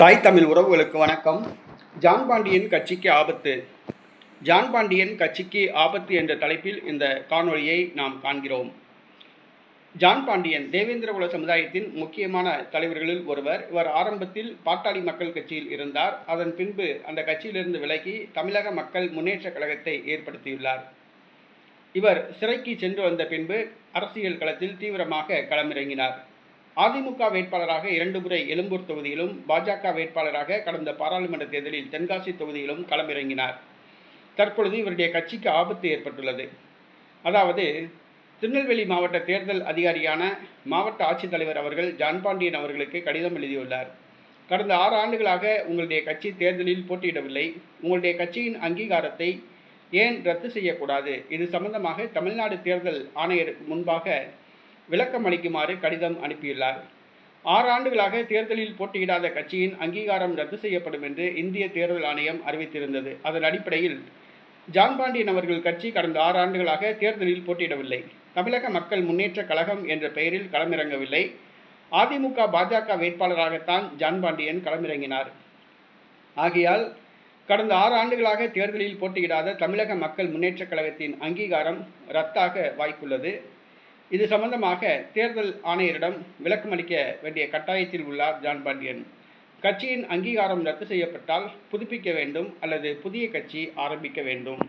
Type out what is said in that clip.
தாய் தமிழ் உறவுகளுக்கு வணக்கம். ஜான் பாண்டியன் கட்சிக்கு ஆபத்து. ஜான் பாண்டியன் கட்சிக்கு ஆபத்து என்ற தலைப்பில் இந்த காணொளியை நாம் காண்கிறோம். ஜான் பாண்டியன் தேவேந்திரகுல சமுதாயத்தின் முக்கியமான தலைவர்களில் ஒருவர். இவர் ஆரம்பத்தில் பாட்டாளி மக்கள் கட்சியில் இருந்தார். அதன் பின்பு அந்த கட்சியிலிருந்து விலகி தமிழக மக்கள் முன்னேற்ற கழகத்தை ஏற்படுத்தியுள்ளார். இவர் சிறைக்கு சென்று வந்த பின்பு அரசியல் களத்தில் தீவிரமாக களமிறங்கினார். அதிமுக வேட்பாளராக இரண்டு முறை எழும்பூர் தொகுதியிலும் பாஜக வேட்பாளராக கடந்த பாராளுமன்ற தேர்தலில் தென்காசி தொகுதியிலும் களமிறங்கினார். தற்பொழுது இவருடைய கட்சிக்கு ஆபத்து ஏற்பட்டுள்ளது. அதாவது திருநெல்வேலி மாவட்ட தேர்தல் அதிகாரியான மாவட்ட ஆட்சித்தலைவர் அவர்கள் ஜான்பாண்டியன் அவர்களுக்கு கடிதம் எழுதியுள்ளார். கடந்த ஆறு ஆண்டுகளாக உங்களுடைய கட்சி தேர்தலில் போட்டியிடவில்லை. உங்களுடைய கட்சியின் அங்கீகாரத்தை ஏன் ரத்து செய்யக்கூடாது? இது சம்பந்தமாக தமிழ்நாடு தேர்தல் ஆணையர் முன்பாக விளக்கம் அளிக்குமாறு கடிதம் அனுப்பியுள்ளார். ஆறு ஆண்டுகளாக தேர்தலில் போட்டியிடாத கட்சியின் அங்கீகாரம் ரத்து செய்யப்படும் என்று இந்திய தேர்தல் ஆணையம் அறிவித்திருந்தது. அதன் அடிப்படையில் ஜான் பாண்டியன் அவர்கள் கட்சி கடந்த ஆறு ஆண்டுகளாக தேர்தலில் போட்டியிடவில்லை. தமிழக மக்கள் முன்னேற்ற கழகம் என்ற பெயரில் களமிறங்கவில்லை. அதிமுக பாஜக வேட்பாளராகத்தான் ஜான் பாண்டியன் களமிறங்கினார். ஆகையால் கடந்த ஆறு ஆண்டுகளாக தேர்தலில் போட்டியிடாத தமிழக மக்கள் முன்னேற்ற கழகத்தின் அங்கீகாரம் ரத்தாக வாய்ப்புள்ளது இது சம்பந்தமாக தேர்தல் ஆணையரிடம் விளக்கம் அளிக்க வேண்டிய கட்டாயத்தில் உள்ளார் ஜான் பாண்டியன். கட்சியின் அங்கீகாரம் ரத்து செய்யப்பட்டால் புதுப்பிக்க வேண்டும் அல்லது புதிய கட்சி ஆரம்பிக்க வேண்டும்.